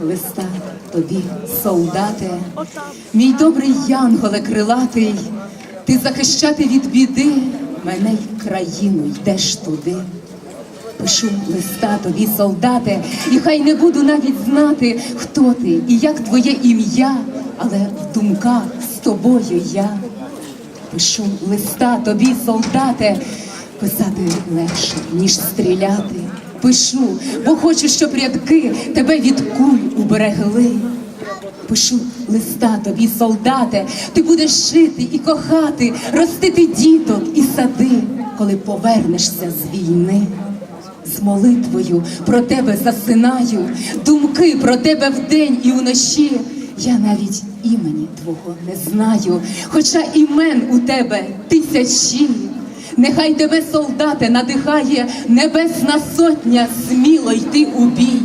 листа тобі, солдате, мій добрий янголе крилатий, ти захищати від біди мене й країну йдеш туди. Пишу листа тобі, солдате, і хай не буду навіть знати, хто ти і як твоє ім'я, але в думках з тобою я. Пишу листа тобі, солдате, писати легше, ніж стріляти. Пишу, бо хочу, щоб рядки тебе від куль уберегли. Пишу листа тобі, солдате, ти будеш жити і кохати, ростити діток і сади, коли повернешся з війни. З молитвою про тебе засинаю, думки про тебе вдень і вночі. Я навіть імені твого не знаю, хоча імен у тебе тисячі. Нехай тебе, солдате, надихає небесна сотня, сміло йти у бій.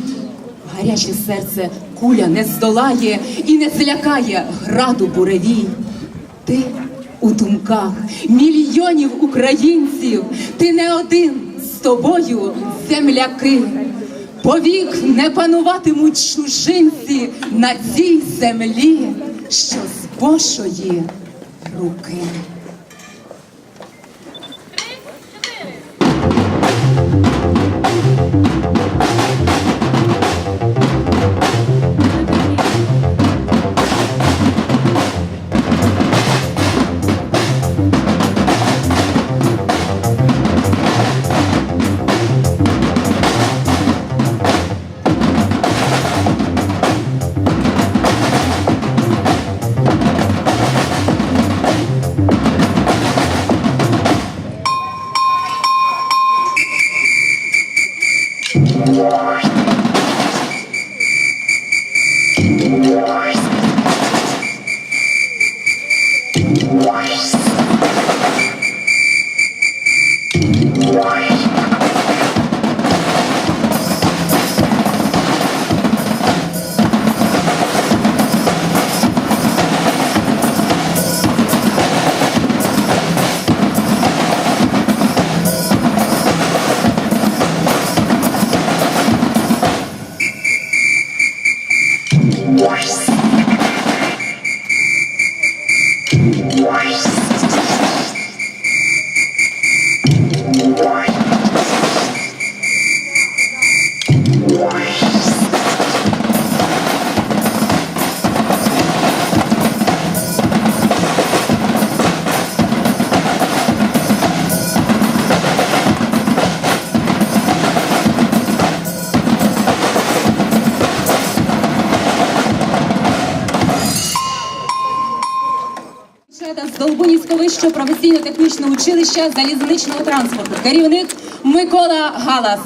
Гаряче серце куля не здолає і не злякає граду буревій. Ти у думках мільйонів українців, ти не один з тобою земляки. Повік не пануватимуть чужинці на цій землі, що з Божої руки. Why? Долбунівського вищого професійно-технічного училища залізничного транспорту. Керівник Микола Галас.